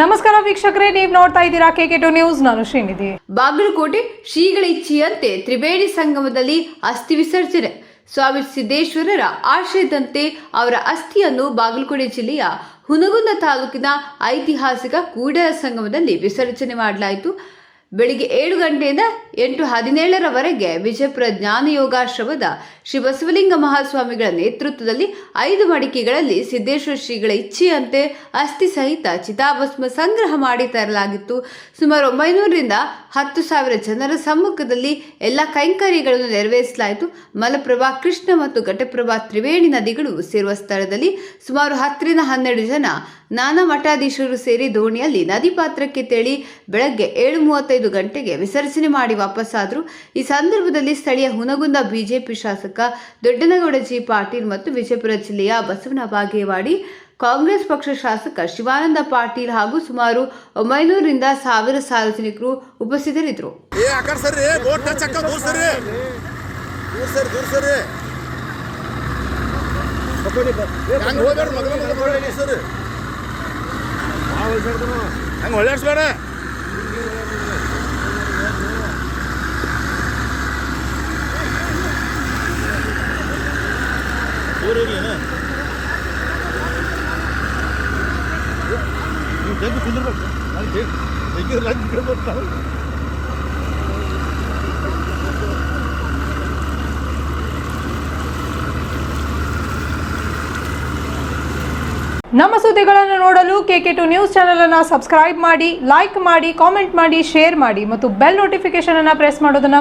ನಮಸ್ಕಾರ ವೀಕ್ಷಕರೇ, ನೀವು ನೋಡ್ತಾ ಇದ್ದೀರಾ ಕೆ ಟು ನ್ಯೂಸ್ ನಾನು ಶ್ರೀನಿಧಿ. ಬಾಗಲಕೋಟೆ ಶ್ರೀಗಳ ಇಚ್ಛೆಯಂತೆ ತ್ರಿವೇಣಿ ಸಂಗಮದಲ್ಲಿ ಅಸ್ಥಿ ವಿಸರ್ಜನೆ. ಸ್ವಾಮಿ ಸಿದ್ದೇಶ್ವರರ ಆಶಯದಂತೆ ಅವರ ಅಸ್ಥಿಯನ್ನು ಬಾಗಲಕೋಟೆ ಜಿಲ್ಲೆಯ ಹುನಗುಂದ ತಾಲೂಕಿನ ಐತಿಹಾಸಿಕ ಕೂಡಲ ಸಂಗಮದಲ್ಲಿ ವಿಸರ್ಜನೆ ಮಾಡಲಾಯಿತು. ಬೆಳಿಗ್ಗೆ ಏಳು ಗಂಟೆಯಿಂದ ಎಂಟು ಹದಿನೇಳರವರೆಗೆ ವಿಜಯಪುರ ಜ್ಞಾನ ಯೋಗಾಶ್ರಮದ ಶ್ರೀ ಬಸವಲಿಂಗ ಮಹಾಸ್ವಾಮಿಗಳ ನೇತೃತ್ವದಲ್ಲಿ ಐದು ಮಡಿಕೆಗಳಲ್ಲಿ ಸಿದ್ದೇಶ್ವರ ಶ್ರೀಗಳ ಇಚ್ಛೆಯಂತೆ ಅಸ್ಥಿ ಸಹಿತ ಚಿತಾಭಸ್ಮ ಸಂಗ್ರಹ ಮಾಡಿ ತರಲಾಗಿತ್ತು. ಸುಮಾರು ಒಂಬೈನೂರರಿಂದ ಹತ್ತು ಸಾವಿರ ಜನರ ಸಮ್ಮುಖದಲ್ಲಿ ಎಲ್ಲ ಕೈಂಕರ್ಯಗಳನ್ನು ನೆರವೇರಿಸಲಾಯಿತು. ಮಲಪ್ರಭಾ, ಕೃಷ್ಣ ಮತ್ತು ಘಟಪ್ರಭಾ ತ್ರಿವೇಣಿ ನದಿಗಳು ಸೇರುವ ಸ್ಥಳದಲ್ಲಿ ಸುಮಾರು ಹತ್ತರಿಂದ ಹನ್ನೆರಡು ಜನ ನಾನಾ ಮಠಾಧೀಶರು ಸೇರಿ ದೋಣಿಯಲ್ಲಿ ನದಿ ಪಾತ್ರಕ್ಕೆ ತೆಳಿ ಬೆಳಗ್ಗೆ ಏಳು ಮೂವತ್ತೈದು ಗಂಟೆಗೆ ವಿಸರ್ಜನೆ ಮಾಡಿ ವಾಪಸ್ಸಾದರು. ಈ ಸಂದರ್ಭದಲ್ಲಿ ಸ್ಥಳೀಯ ಹುನಗುಂದ ಬಿಜೆಪಿ ಶಾಸಕ ದೊಡ್ಡನಗೌಡ ಜಿ ಪಾಟೀಲ್ ಮತ್ತು ವಿಜಯಪುರ ಜಿಲ್ಲೆಯ ಬಸವನ ಬಾಗೇವಾಡಿ, ಕಾಂಗ್ರೆಸ್ ಪಕ್ಷ ಶಾಸಕ ಶಿವಾನಂದ ಪಾಟೀಲ್ ಹಾಗೂ ಸುಮಾರು ಒಂಬೈನೂರರಿಂದ ಸಾವಿರ ಸಾರ್ವಜನಿಕರು ಉಪಸ್ಥಿತರಿದ್ದರು. ಏ ಆ ಹೊಳ್ಯಾಡ್ಸ್ಬೇಡ ನಮ್ಮ ಸುದ್ದಿಗಳನ್ನು ನೋಡಲು ಕೆ ಟು ನ್ಯೂಸ್ ಚಾನೆಲ್ ಅನ್ನು ಸಬ್ಸ್ಕ್ರೈಬ್ ಮಾಡಿ ಲೈಕ್ ಮಾಡಿ ಕಾಮೆಂಟ್ ಮಾಡಿ ಶೇರ್ ಮಾಡಿ, ಮತ್ತು ಬೆಲ್ ನೋಟಿಫಿಕೇಶನ್ ಅನ್ನು ಪ್ರೆಸ್ ಮಾಡೋದನ್ನ